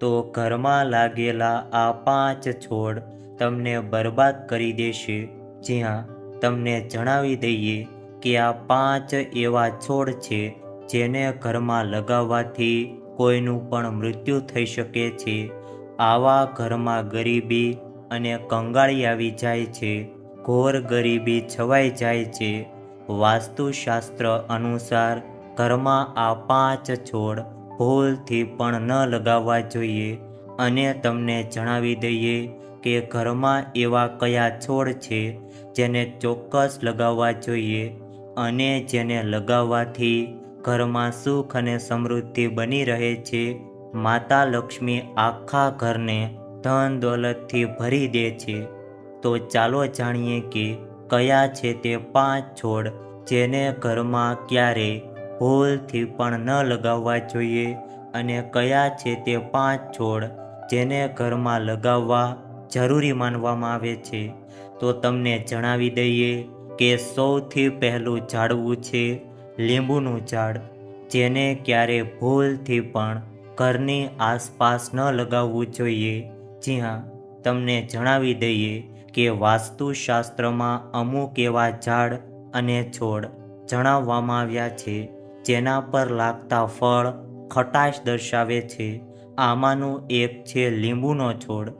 તો ઘરમાં લાગેલા આ પાંચ છોડ તમને બરબાદ કરી દેશે. જ્યાં તમને જણાવી દઈએ કે આ પાંચ એવા છોડ છે જેને ઘરમાં લગાવવાથી કોઈનું પણ મૃત્યુ થઈ શકે છે. આવા ઘરમાં ગરીબી અને કંગાળી આવી જાય છે, ઘોર ગરીબી છવાઈ જાય છે. વાસ્તુશાસ્ત્ર અનુસાર ઘરમાં આ પાંચ છોડ ભૂલથી પણ ન લગાવવા જોઈએ. અને તમને જણાવી દઈએ કે ઘરમાં એવા કયા છોડ છે જેને ચોક્કસ લગાવવા જોઈએ અને જેને લગાવવાથી ઘરમાં સુખ અને સમૃદ્ધિ બની રહે છે. માતા લક્ષ્મી આખા ઘરને ધન દોલતથી ભરી દે છે. તો ચાલો જાણીએ કે કયા છે તે પાંચ છોડ જેને ઘરમાં ક્યારે ભૂલથી પણ ન લગાવવા જોઈએ અને કયા છે તે પાંચ છોડ જેને ઘરમાં લગાવવા જરૂરી માનવામાં આવે છે, તો તમને જણાવી દઈએ કે સૌથી પહેલું ઝાડવું છે લીંબુનું ઝાડ, જેને ક્યારે ભૂલથી પણ ઘરની આસપાસ ન લગાવવું જોઈએ. જી હા, તમને જણાવી દઈએ કે વાસ્તુશાસ્ત્રમાં અમુક એવા ઝાડ અને છોડ જણાવવામાં આવ્યા છે. જેના પર લાગતા ફળ ખટાશ દર્શાવે છે. આમાંનું એક છે લીંબુનો છોડ.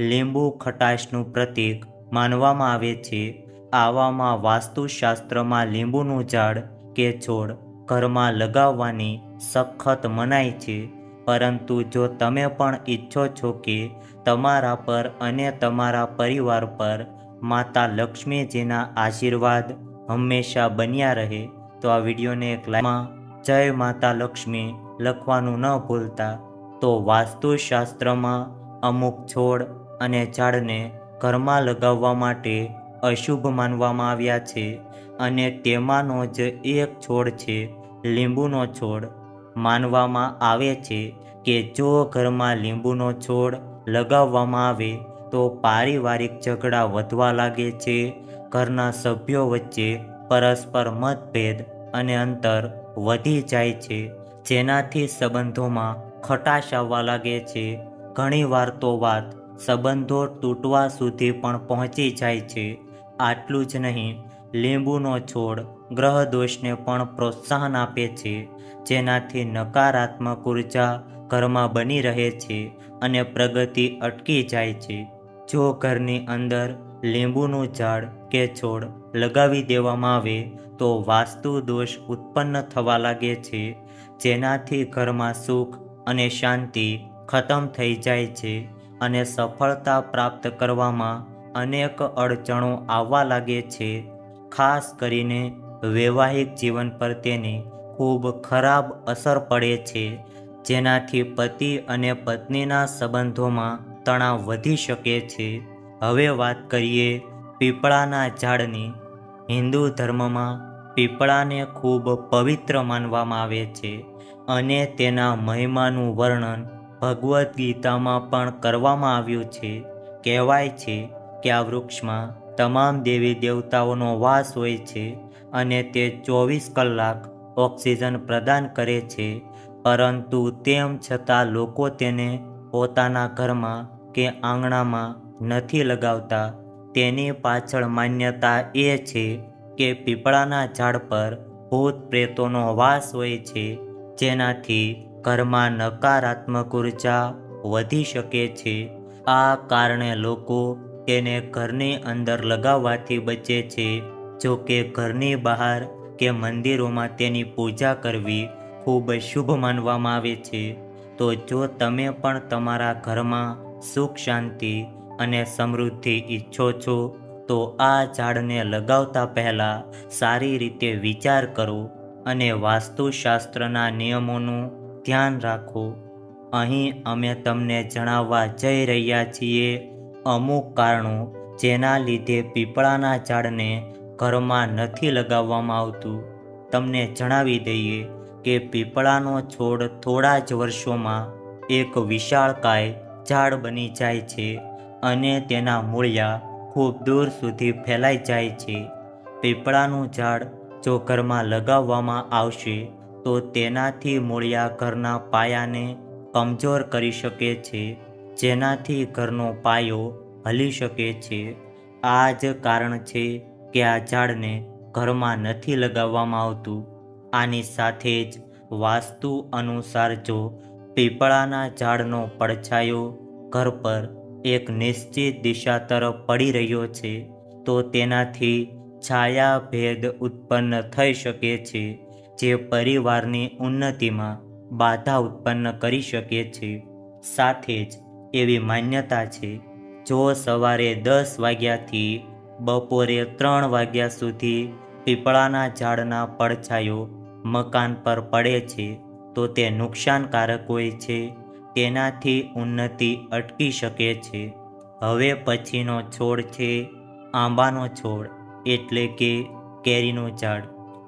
લીંબુ ખટાશનું પ્રતીક માનવામાં આવે છે. આવામાં વાસ્તુશાસ્ત્રમાં લીંબુનું ઝાડ કે છોડ ઘરમાં લગાવવાની સખત મનાય છે. પરંતુ જો તમે પણ ઈચ્છો છો કે તમારા પર અને તમારા પરિવાર પર માતા લક્ષ્મીજીના આશીર્વાદ હંમેશા બન્યા રહે તો આ વિડીયોને એક લાઈમાં જય માતા લક્ષ્મી લખવાનું ન ભૂલતા. તો વાસ્તુશાસ્ત્રમાં અમુક છોડ અને ઝાડને ઘરમાં લગાવવા માટે અશુભ માનવામાં આવ્યા છે અને તેમાંનો જ એક છોડ છે, લીંબુનો છોડ. માનવામાં આવે છે કે જો ઘરમાં લીંબુનો છોડ લગાવવામાં આવે, તો પારિવારિક ઝઘડા વધવા લાગે છે. ઘરના સભ્યો વચ્ચે પરસ્પર મતભેદ અને અંતર વધી જાય છે. જેનાથી સંબંધોમાં ખટાશ આવવા લાગે છે. ઘણીવાર તો વાત સંબંધો તૂટવા સુધી પણ પહોંચી જાય છે. આટલું જ નહીં, લીંબુનો છોડ ગ્રહ દોષને પણ પ્રોત્સાહન આપે છે, જેનાથી નકારાત્મક ઊર્જા ઘરમાં બની રહે છે અને પ્રગતિ અટકી જાય છે. જો ઘરની અંદર લીંબુનું ઝાડ કે છોડ લગાવી દેવામાં આવે તો વાસ્તુ દોષ ઉત્પન્ન થવા લાગે છે. જેનાથી ઘરમાં સુખ અને શાંતિ ખતમ થઈ જાય છે અને સફળતા પ્રાપ્ત કરવામાં અનેક અડચણો આવવા લાગે છે. ખાસ કરીને વૈવાહિક જીવન પર તેની ખૂબ ખરાબ અસર પડે છે. જેનાથી પતિ અને પત્નીના સંબંધોમાં તણાવ વધી શકે છે. હવે વાત કરીએ પીપળાના ઝાડની હિન્દુ ધર્મમાં પીપળાને ખૂબ પવિત્ર માનવામાં આવે છે અને તેના મહિમાનું વર્ણન ભગવદ્ ગીતામાં પણ કરવામાં આવ્યું છે. કહેવાય છે કે આ વૃક્ષમાં તમામ દેવી દેવતાઓનો વાસ હોય છે અને તે ચોવીસ કલાક ઓક્સિજન પ્રદાન કરે છે. પરંતુ તેમ છતાં લોકો તેને પોતાના ઘરમાં કે આંગણામાં નથી લગાવતા. તેની પાછળ માન્યતા એ છે કે પીપળાના ઝાડ પર ભૂત પ્રેતોનો વાસ હોય છે, જેનાથી ઘરમાં નકારાત્મક ઊર્જા વધી શકે છે. આ કારણે લોકો તેને ઘરની અંદર લગાવવાથી બચે છે. જો કે ઘરની બહાર કે મંદિરોમાં તેની પૂજા કરવી ખૂબ શુભ માનવામાં આવે છે. તો જો તમે પણ તમારા ઘરમાં સુખ શાંતિ અને સમૃદ્ધિ ઈચ્છો છો, તો આ ઝાડને લગાવતા પહેલાં સારી રીતે વિચાર કરો અને વાસ્તુશાસ્ત્રના નિયમોનું ધ્યાન રાખો. અહીં અમે તમને જણાવવા જઈ રહ્યા છીએ અમુક કારણો જેના લીધે પીપળાના ઝાડને ઘરમાં નથી લગાવવામાં આવતું. તમને જણાવી દઈએ કે પીપળાનો છોડ થોડા જ વર્ષોમાં એક વિશાળકાય ઝાડ બની જાય છે. અને તેના મૂળિયા ખૂબ દૂર સુધી ફેલાઈ જાય છે. પીપળાનું ઝાડ જો ઘરમાં લગાવવામાં આવશે, તો તેનાથી મૂળિયા ઘરના પાયાને કમજોર કરી શકે છે, જેનાથી ઘરનો પાયો હલી શકે છે. આ જ કારણ છે કે આ ઝાડને ઘરમાં નથી લગાવવામાં આવતું. આની સાથે જ વાસ્તુ અનુસાર જો પીપળાના ઝાડનો પડછાયો ઘર પર એક નિશ્ચિત દિશા તરફ પડી રહ્યો છે, તો તેનાથી છાયા ભેદ ઉત્પન્ન થઈ શકે છે, જે પરિવારની ઉન્નતિમાં બાધા ઉત્પન્ન કરી શકે છે. સાથે જ એવી માન્યતા છે, જો સવારે દસ વાગ્યાથી બપોરે ત્રણ વાગ્યા સુધી પીપળાના ઝાડના પડછાયો મકાન પર પડે છે, તો તે નુકસાનકારક હોય છે. તેનાથી ઉન્નતિ અટકી શકે છે. હવે પછીનો છોડ છે આંબાનો છોડ, એટલે કે કેરીનું ઝાડ.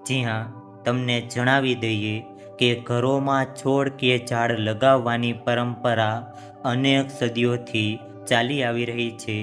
જી હા, તમને જણાવી દઈએ કે ઘરોમાં છોડ કે ઝાડ લગાવવાની પરંપરા અનેક સદીઓથી ચાલી આવી રહી છે.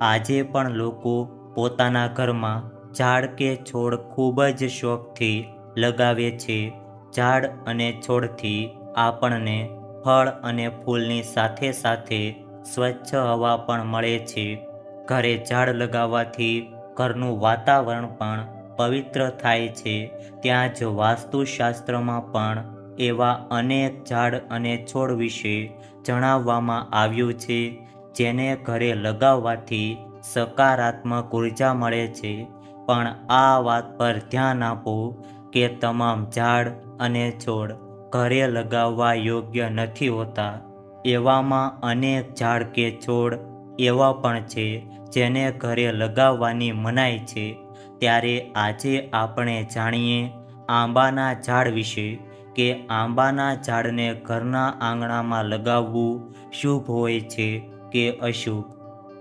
આજે પણ લોકો પોતાના ઘરમાં ઝાડ કે છોડ ખૂબ જ શોખથી લગાવે છે. ઝાડ અને છોડથી આપણને ફળ અને ફૂલની સાથે સાથે સ્વચ્છ હવા પણ મળે છે. ઘરે ઝાડ લગાવવાથી ઘરનું વાતાવરણ પણ પવિત્ર થાય છે. ત્યાં જ વાસ્તુશાસ્ત્રમાં પણ એવા અનેક ઝાડ અને છોડ વિશે જણાવવામાં આવ્યું છે, જેને ઘરે લગાવવાથી સકારાત્મક ઊર્જા મળે છે. પણ આ વાત પર ધ્યાન આપો કે તમામ ઝાડ અને છોડ ઘરે લગાવવા યોગ્ય નથી હોતા. એવામાં અનેક ઝાડ કે છોડ એવા પણ છે, જેને ઘરે લગાવવાની મનાઈ છે. ત્યારે આજે આપણે જાણીએ આંબાના ઝાડ વિશે કે આંબાના ઝાડને ઘરના આંગણામાં લગાવવું શુભ હોય છે કે અશુભ.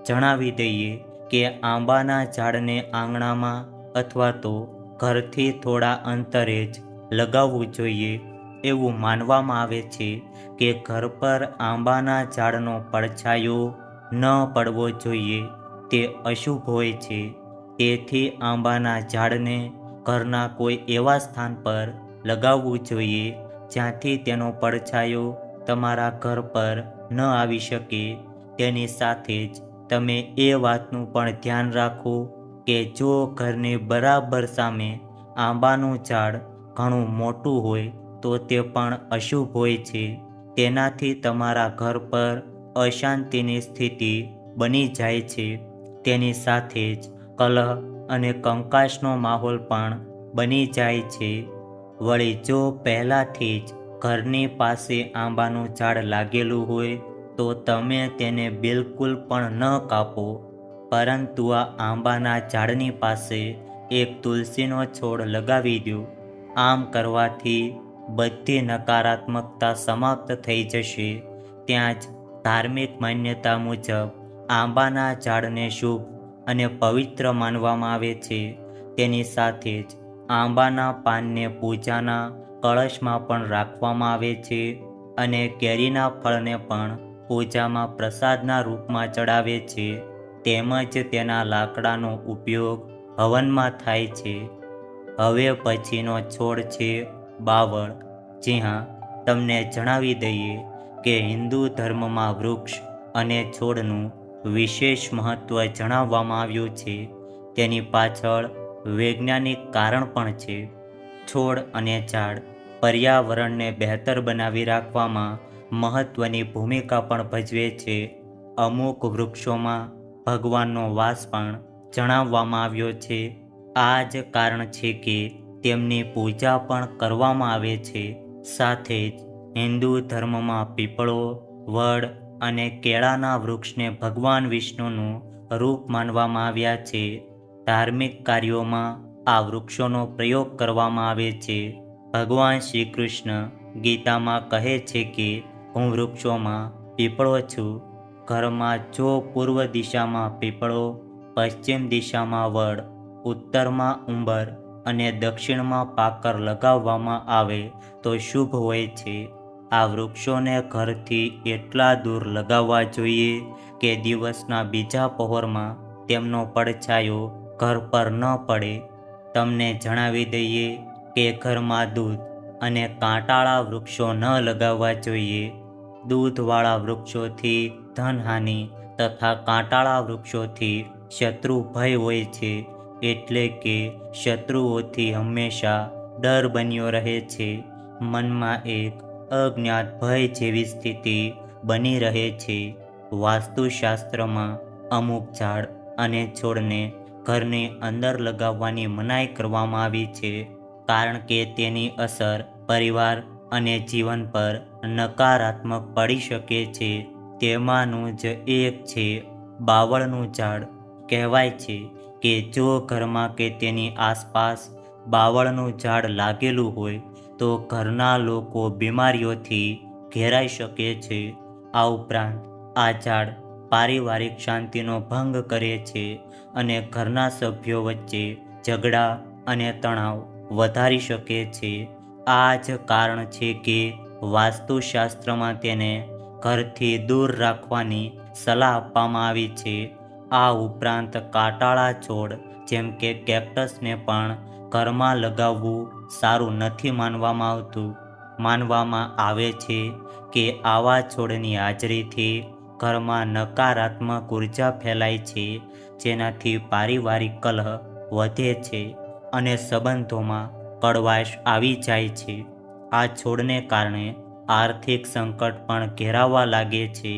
જણાવી દઈએ કે આંબાના ઝાડને આંગણામાં અથવા તો ઘરથી થોડા અંતરે જ લગાવવું જોઈએ. એવું માનવામાં આવે છે કે ઘર પર આંબાના ઝાડનો પડછાયો ન પડવો જોઈએ. તે અશુભ હોય છે. તેથી આંબાના ઝાડને ઘરના કોઈ એવા સ્થાન પર લગાવવું જોઈએ જ્યાંથી તેનો પડછાયો તમારા ઘર પર ન આવી શકે. તેની સાથે જ તમે એ વાતનું પણ ધ્યાન રાખો કે જો ઘરની બરાબર સામે આંબાનું ઝાડ ઘણું મોટું હોય તો તે પણ અશુભ હોય છે. તેનાથી તમારા ઘર પર અશાંતિની સ્થિતિ બની જાય છે. તેની સાથે જ કલહ અને કંકાશનો માહોલ પણ બની જાય છે. વળી જો પહેલાંથી જ ઘરની પાસે આંબાનું ઝાડ લાગેલું હોય, તો તમે તેને બિલકુલ પણ ન કાપો. પરંતુ આ આંબાના ઝાડની પાસે એક તુલસીનો છોડ લગાવી દો. આમ કરવાથી બધી નકારાત્મકતા સમાપ્ત થઈ જશે. ત્યાં જ ધાર્મિક માન્યતા મુજબ આંબાના ઝાડને શુભ અને પવિત્ર માનવામાં આવે છે. તેની સાથે જ આંબાના પાનને પૂજાના કળશમાં પણ રાખવામાં આવે છે અને કેરીના ફળને પણ પૂજામાં પ્રસાદના રૂપમાં ચડાવે છે. તેમજ તેના લાકડાનો ઉપયોગ હવનમાં થાય છે. હવે પછીનો છોડ છે. બાવળ. જી હા, તમને જણાવી દઈએ કે હિન્દુ ધર્મમાં વૃક્ષ અને છોડનું વિશેષ મહત્ત્વ જણાવવામાં આવ્યું છે. તેની પાછળ વૈજ્ઞાનિક કારણ પણ છે. છોડ અને ઝાડ પર્યાવરણને બહેતર બનાવી રાખવામાં મહત્ત્વની ભૂમિકા પણ ભજવે છે. અમુક વૃક્ષોમાં ભગવાનનો વાસ પણ જણાવવામાં આવ્યો છે. આ જ કારણ છે કે તેમની પૂજા પણ કરવામાં આવે છે. સાથે જ હિન્દુ ધર્મમાં પીપળો, વડ અને કેળાના વૃક્ષને ભગવાન વિષ્ણુનું રૂપ માનવામાં આવ્યા છે. ધાર્મિક કાર્યોમાં આ વૃક્ષોનો પ્રયોગ કરવામાં આવે છે. ભગવાન શ્રી કૃષ્ણ ગીતામાં કહે છે કે, હું વૃક્ષોમાં પીપળો છું. ઘરમાં જો પૂર્વ દિશામાં પીપળો, પશ્ચિમ દિશામાં વડ, ઉત્તરમાં ઉંબર અને દક્ષિણમાં પાકર લગાવવામાં આવે તો શુભ હોય છે. આ વૃક્ષોને ઘરથી એટલા દૂર લગાવવા જોઈએ કે દિવસના બીજા પહોરમાં તેમનો પડછાયો ઘર પર ન પડે. તમને જણાવી દઈએ કે ઘરમાં દૂધ અને કાંટાળા વૃક્ષો ન લગાવવા જોઈએ. દૂધવાળા વૃક્ષોથી ધનહાનિ તથા કાંટાળા વૃક્ષોથી શત્રુ ભય હોય છે. એટલે કે શત્રુઓથી હંમેશા ડર બન્યો રહે છે. મનમાં એક અજ્ઞાત ભય જેવી સ્થિતિ બની રહે છે. વાસ્તુશાસ્ત્રમાં અમુક ઝાડ અને છોડને ઘરની અંદર લગાવવાની મનાઈ કરવામાં આવી છે, કારણ કે તેની અસર પરિવાર અને જીવન પર નકારાત્મક પડી શકે છે. તેમાંનું જ એક છે, બાવળનું ઝાડ કહેવાય છે. કે જો ઘરમાં કે તેની આસપાસ બાવળનું ઝાડ લાગેલું હોય, તો ઘરના લોકો બીમારીઓથી ઘેરાઈ શકે છે. આ ઉપરાંત, આ ઝાડ પારિવારિક શાંતિનો ભંગ કરે છે અને ઘરના સભ્યો વચ્ચે ઝઘડા અને તણાવ વધારી શકે છે. આ જ કારણ છે કે વાસ્તુશાસ્ત્રમાં તેને ઘરથી દૂર રાખવાની સલાહ આપવામાં આવી છે. આ ઉપરાંત કાંટાળા છોડ, જેમ કે કેક્ટસને પણ ઘરમાં લગાવવું સારું નથી માનવામાં આવતું. માનવામાં આવે છે કે આવા છોડની હાજરીથી ઘરમાં નકારાત્મક ઊર્જા ફેલાય છે, જેનાથી પારિવારિક કલહ વધે છે અને સંબંધોમાં કડવાશ આવી જાય છે. આ છોડને કારણે આર્થિક સંકટ પણ ઘેરાવા લાગે છે,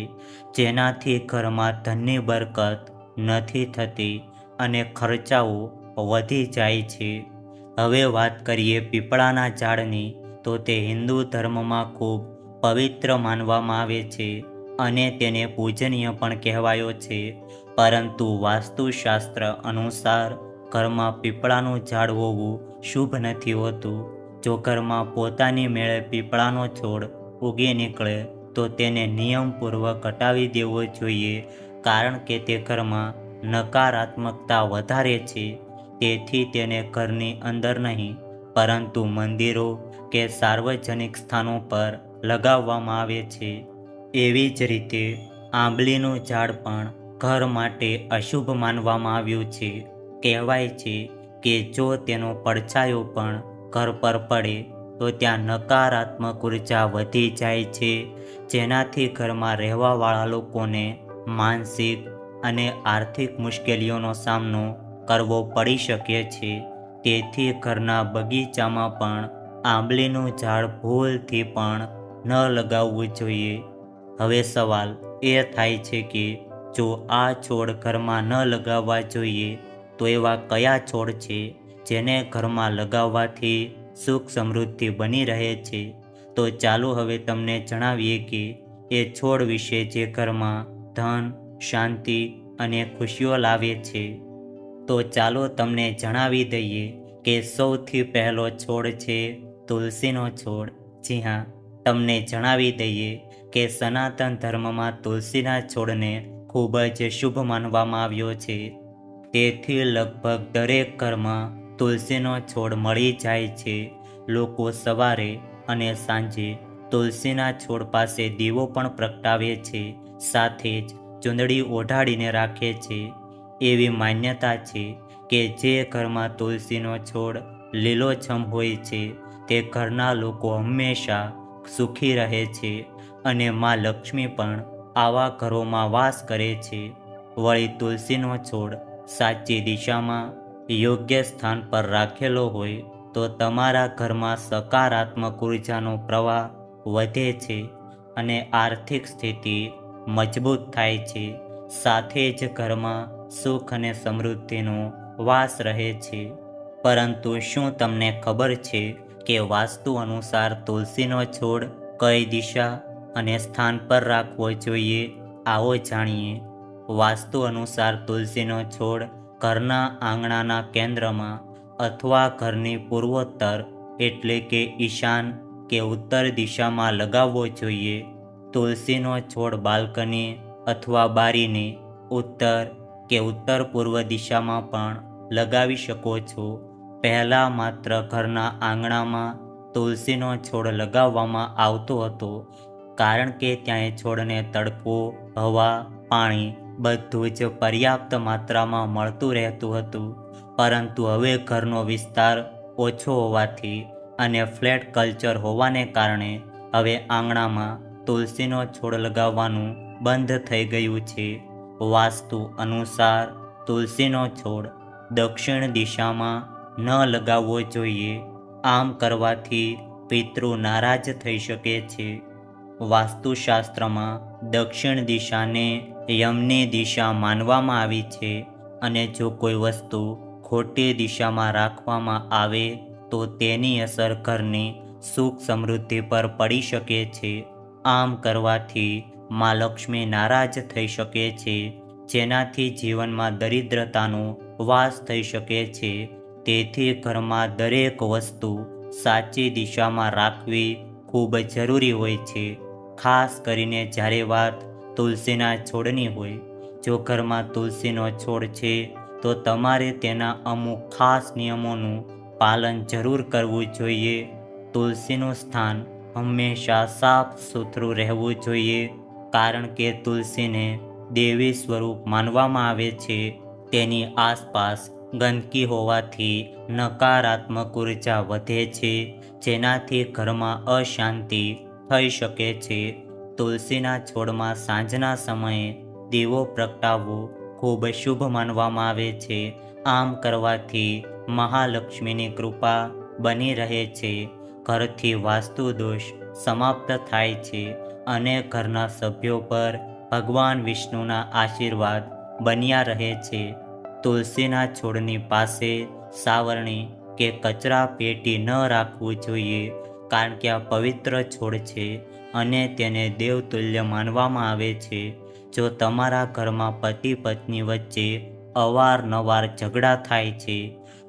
જેનાથી ઘરમાં ધનની બરકત નથી થતી અને ખર્ચાઓ વધી જાય છે. હવે વાત કરીએ પીપળાના ઝાડની, તો તે હિન્દુ ધર્મમાં ખૂબ પવિત્ર માનવામાં આવે છે અને તેને પૂજનીય પણ કહેવાયો છે. પરંતુ વાસ્તુશાસ્ત્ર અનુસાર ઘરમાં પીપળાનું ઝાડ હોવું શુભ નથી હોતું. જો ઘરમાં પોતાની મેળે પીપળાનો છોડ ઉગી નીકળે, તો તેને નિયમપૂર્વક હટાવી દેવો જોઈએ કારણ કે તે ઘરમાં નકારાત્મકતા વધારે છે, તેથી તેને ઘરની અંદર નહીં, પરંતુ મંદિરો કે સાર્વજનિક સ્થાનો પર લગાવવામાં આવે છે. એવી જ રીતે, આંબલીનું ઝાડ પણ ઘર માટે અશુભ માનવામાં આવ્યું છે. કહેવાય છે કે જો તેનો પડછાયો પણ ઘર પર પડે, તો ત્યાં નકારાત્મક ઊર્જા વધી જાય છે, જેનાથી ઘરમાં રહેવાવાળા લોકોને માનસિક અને આર્થિક મુશ્કેલીઓનો સામનો કરવો પડી શકે છે. તેથી ઘરના બગીચામાં પણ આંબલીનું ઝાડ ભૂલથી પણ ન લગાવવું જોઈએ. હવે સવાલ એ થાય છે કે જો આ છોડ ઘરમાં ન લગાવવા જોઈએ, તો એવા કયા છોડ છે જેને ઘરમાં લગાવવાથી સુખ સમૃદ્ધિ બની રહે છે? તો ચાલો હવે તમને જણાવીએ કે એ છોડ વિશે જે ઘરમાં ધન, શાંતિ અને ખુશીઓ લાવે છે. તો ચાલો તમને જણાવી દઈએ કે સૌથી પહેલો છોડ છે તુલસીનો છોડ. જી હા, તમને જણાવી દઈએ કે સનાતન ધર્મમાં તુલસીના છોડને ખૂબ જ શુભ માનવામાં આવ્યો છે. તેથી લગભગ દરેક ઘરમાં તુલસીનો છોડ મળી જાય છે. લોકો સવારે અને સાંજે તુલસીના છોડ પાસે દીવો પણ પ્રગટાવે છે. સાથે જ ચૂંદડી ઓઢાડીને રાખે છે. એવી માન્યતા છે કે જે ઘરમાં તુલસીનો છોડ લીલોછમ હોય છે, તે ઘરના લોકો હંમેશા સુખી રહે છે અને માં લક્ષ્મી પણ આવા ઘરોમાં વાસ કરે છે. વળી તુલસીનો છોડ સાચી દિશામાં યોગ્ય સ્થાન પર રાખેલો હોય, તો તમારા ઘરમાં સકારાત્મક ઉર્જાનો પ્રવાહ વધે છે અને આર્થિક સ્થિતિ મજબૂત થાય છે. સાથે જ ઘરમાં સુખ અને સમૃદ્ધિનો વાસ રહે છે. પરંતુ શું તમને ખબર છે કે વાસ્તુ અનુસાર તુલસીનો છોડ કઈ દિશા અને સ્થાન પર રાખવો જોઈએ? આવો જાણીએ. વાસ્તુ અનુસાર તુલસીનો છોડ ઘરના આંગણાના કેન્દ્રમાં અથવા ઘરની પૂર્વોત્તર એટલે કે ઈશાન કે ઉત્તર દિશામાં લગાવવો જોઈએ. તુલસીનો છોડ બાલ્કની અથવા બારીની ઉત્તર કે ઉત્તર પૂર્વ દિશામાં પણ લગાવી શકો છો. પહેલાં માત્ર ઘરના આંગણામાં તુલસીનો છોડ લગાવવામાં આવતો હતો, કારણ કે ત્યાં એ છોડને તડકો, હવા, પાણી બધું જ પર્યાપ્ત માત્રામાં મળતું રહેતું હતું. પરંતુ હવે ઘરનો વિસ્તાર ઓછો હોવાથી અને ફ્લેટ કલ્ચર હોવાને કારણે હવે આંગણામાં તુલસીનો છોડ લગાવવાનું બંધ થઈ ગયું છે. વાસ્તુ અનુસાર તુલસીનો છોડ દક્ષિણ દિશામાં ન લગાવવો જોઈએ. આમ કરવાથી પિતૃ નારાજ થઈ શકે છે. વાસ્તુશાસ્ત્રમાં દક્ષિણ દિશાને યમની દિશા માનવામાં આવી છે અને જો કોઈ વસ્તુ ખોટી દિશામાં રાખવામાં આવે તો તેની અસર ઘરની સુખ સમૃદ્ધિ પર પડી શકે છે. આમ કરવાથી મા લક્ષ્મી નારાજ થઈ શકે છે. જેનાથી જીવનમાં દરિદ્રતાનો વાસ થઈ શકે છે. તેથી ઘરમાં દરેક વસ્તુ સાચી દિશામાં રાખવી ખૂબ જરૂરી હોય છે. ખાસ કરીને જ્યારે વાત તુલસીના છોડની હોય. જો ઘરમાં તુલસીનો છોડ છે, તો તમારે તેના અમુક ખાસ નિયમોનું પાલન જરૂર કરવું જોઈએ. તુલસીનું સ્થાન હંમેશા સાફ સુથરું રહેવું જોઈએ. કારણ કે તુલસીને દેવી સ્વરૂપ માનવામાં આવે છે. તેની આસપાસ ગંદકી હોવાથી નકારાત્મક ઊર્જા વધે છે, જેનાથી ઘરમાં અશાંતિ થઈ શકે છે. તુલસીના છોડમાં સાંજના સમયે દીવો પ્રગટાવવો ખૂબ શુભ માનવામાં આવે છે. આમ કરવાથી મહાલક્ષ્મીની કૃપા બની રહે છે. ઘરથી વાસ્તુ દોષ સમાપ્ત થાય છે અને ઘરના સભ્યો પર ભગવાન વિષ્ણુના આશીર્વાદ બન્યા રહે છે. તુલસીના છોડની પાસે સાવરણી કે કચરા પેટી ન રાખવું જોઈએ કારણ કે આ પવિત્ર છોડ છે અને તેને દેવતુલ્ય માનવામાં આવે છે. જો તમારા ઘરમાં પતિ પત્ની વચ્ચે અવારનવાર ઝઘડા થાય છે,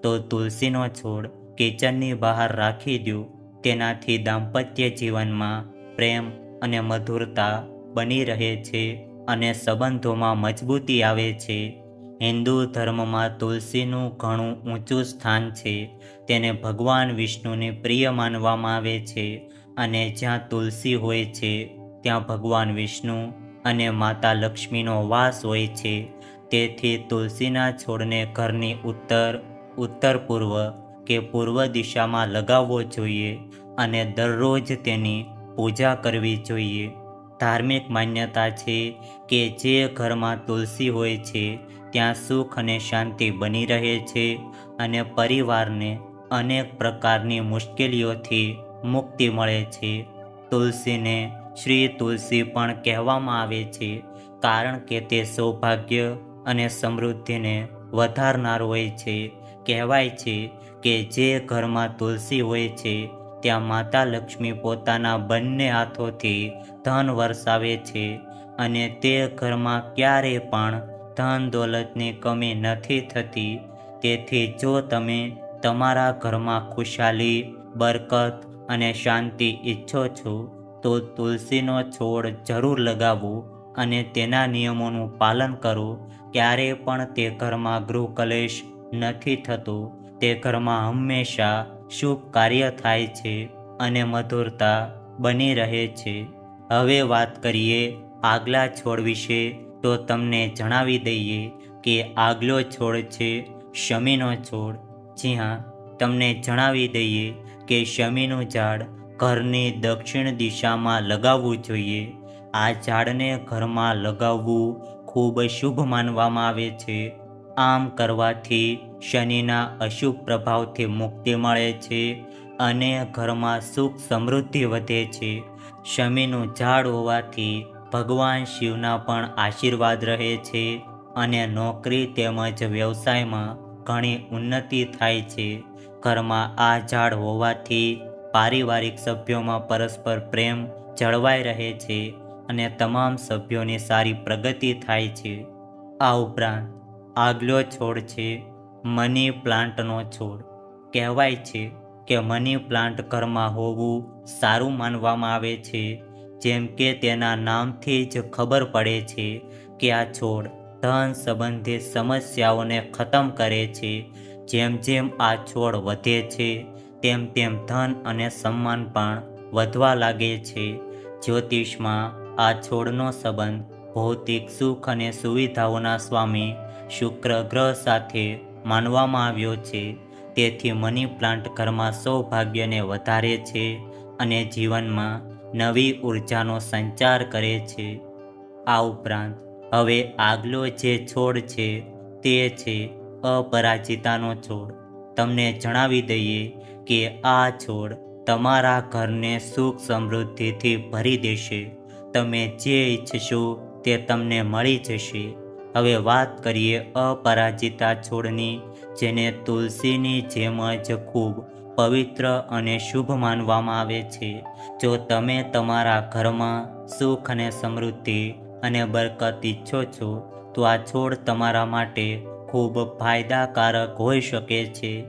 તો તુલસીનો છોડ કિચનની બહાર રાખી દો તેનાથી દાંપત્ય જીવનમાં પ્રેમ અને મધુરતા બની રહે છે અને સંબંધોમાં મજબૂતી આવે છે. હિન્દુ ધર્મમાં તુલસીનું ઘણું ઊંચું સ્થાન છે. તેને ભગવાન વિષ્ણુને પ્રિય માનવામાં આવે છે અને જ્યાં તુલસી હોય છે, ત્યાં ભગવાન વિષ્ણુ અને માતા લક્ષ્મીનો વાસ હોય છે. તેથી તુલસીના છોડને ઘરની ઉત્તર ઉત્તર પૂર્વ કે પૂર્વ દિશામાં લગાવવો જોઈએ અને દરરોજ તેની પૂજા કરવી જોઈએ. ધાર્મિક માન્યતા છે કે જે ઘરમાં તુલસી હોય છે, ત્યાં સુખ અને શાંતિ બની રહે છે અને પરિવારને અનેક પ્રકારની મુશ્કેલીઓથી મુક્તિ મળે છે. તુલસીને શ્રી તુલસી પણ કહેવામાં આવે છે, કારણ કે તે સૌભાગ્ય અને સમૃદ્ધિને વધારનાર હોય છે. કહેવાય છે કે જે ઘરમાં તુલસી હોય છે, ત્યાં માતા લક્ષ્મી પોતાના બંને હાથોથી ધન વરસાવે છે અને તે ઘરમાં ક્યારેય પણ ધન દોલતની કમી નથી થતી. તેથી જો તમે તમારા ઘરમાં ખુશાલી, બરકત અને શાંતિ ઈચ્છો છો, તો તુલસીનો છોડ જરૂર લગાવો અને તેના નિયમોનું પાલન કરો. ક્યારે પણ તે ઘરમાં ગૃહ કલેશ નથી થતો. તે ઘરમાં હંમેશા શુભ કાર્ય થાય છે અને મધુરતા બની રહે છે. હવે વાત કરીએ આગલા છોડ વિશે, તો તમને જણાવી દઈએ કે આગલો છોડ છે શમીનો છોડ. જી હા, તમને જણાવી દઈએ કે શમીનું ઝાડ ઘરની દક્ષિણ દિશામાં લગાવવું જોઈએ. આ ઝાડને ઘરમાં લગાવવું ખૂબ શુભ માનવામાં આવે છે. આમ કરવાથી શનિના અશુભ પ્રભાવથી મુક્તિ મળે છે અને ઘરમાં સુખ સમૃદ્ધિ વધે છે. શમીનું ઝાડ હોવાથી ભગવાન શિવના પણ આશીર્વાદ રહે છે અને નોકરી તેમજ વ્યવસાયમાં ઘણી ઉન્નતિ થાય છે. ઘરમાં આ ઝાડ હોવાથી પારિવારિક સભ્યોમાં પરસ્પર પ્રેમ જળવાઈ રહે છે અને તમામ સભ્યોની સારી પ્રગતિ થાય છે. આ ઉપરાંત આગલો છોડ છે મની પ્લાન્ટનો છોડ. કહેવાય છે કે મની પ્લાન્ટ ઘરમાં હોવું સારું માનવામાં આવે છે, જેમ કે તેના નામથી જ ખબર પડે છે કે આ છોડ ધન સંબંધિત સમસ્યાઓને ખતમ કરે છે. જેમ જેમ આ છોડ વધે છે, તેમ તેમ ધન અને સન્માન પણ વધવા લાગે છે. જ્યોતિષમાં આ છોડનો સંબંધ ભૌતિક સુખ અને સુવિધાઓના સ્વામી શુક્ર ગ્રહ સાથે માનવામાં આવ્યો છે. તેથી મની પ્લાન્ટ ઘરમાં સૌભાગ્યને વધારે છે અને જીવનમાં નવી ઉર્જાનો સંચાર કરે છે. આ ઉપરાંત, હવે આગલો જે છોડ છે તે છે અપરાજિતાનો છોડ. તમને જણાવી દઈએ કે આ છોડ તમારા ઘરને સુખ સમૃદ્ધિથી ભરી દેશે. તમે જે ઈચ્છશો તે તમને મળી જશે. હવે વાત કરીએ અપરાજિતા છોડની, જેને તુલસીની જેમ જ ખૂબ પવિત્ર અને શુભ માનવામાં આવે છે. જો તમે તમારા ઘરમાં સુખ અને સમૃદ્ધિ અને બરકત ઈચ્છો છો, તો આ છોડ તમારા માટે ખૂબ ફાયદાકારક હોઈ શકે છે.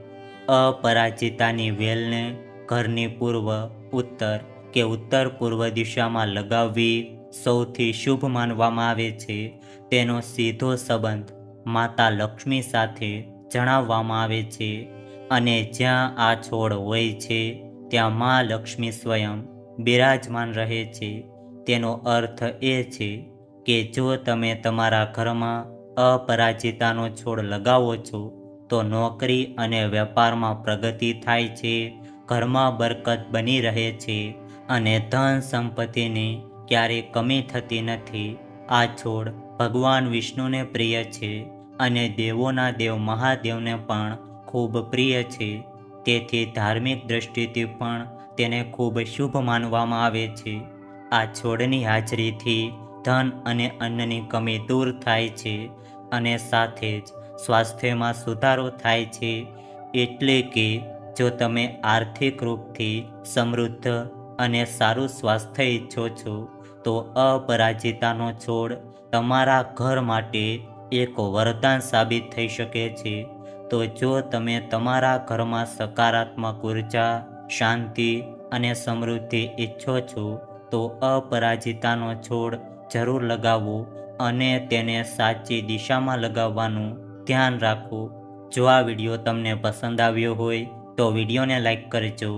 અપરાજિતાની વેલને ઘરની પૂર્વ, ઉત્તર કે ઉત્તર પૂર્વ દિશામાં લગાવવી સૌથી શુભ માનવામાં આવે છે. તેનો સીધો સંબંધ માતા લક્ષ્મી સાથે જણાવવામાં આવે છે અને જ્યાં આ છોડ હોય છે, ત્યાં મા લક્ષ્મી સ્વયં બિરાજમાન રહે છે. તેનો અર્થ એ છે કે જો તમે તમારા ઘરમાં અપરાજિતાનો છોડ લગાવો છો, તો નોકરી અને વેપારમાં પ્રગતિ થાય છે, ઘરમાં બરકત બની રહે છે અને ધન સંપત્તિની ક્યારેય કમી થતી નથી. આ છોડ ભગવાન વિષ્ણુને પ્રિય છે અને દેવોના દેવ મહાદેવને પણ ખૂબ પ્રિય છે. તેથી ધાર્મિક દ્રષ્ટિથી પણ તેને ખૂબ શુભ માનવામાં આવે છે. આ છોડની હાજરીથી ધન અને અન્નની કમી દૂર થાય છે અને સાથે જ સ્વાસ્થ્યમાં સુધારો થાય છે. એટલે કે જો તમે આર્થિક રૂપથી સમૃદ્ધ અને સારું સ્વાસ્થ્ય ઈચ્છો છો, તો અપરાજિતાનો છોડ તમારા ઘર માટે એક વરદાન સાબિત થઈ શકે છે. તો જો તમે તમારા ઘરમાં સકારાત્મક ઊર્જા, શાંતિ અને સમૃદ્ધિ ઈચ્છો છો, તો અપરાજિતાનો છોડ જરૂર લગાવો અને તેને સાચી દિશામાં લગાવવાનું ધ્યાન રાખો. જો આ વીડિયો તમને પસંદ આવ્યો હોય, તો વિડીયોને લાઈક કરજો.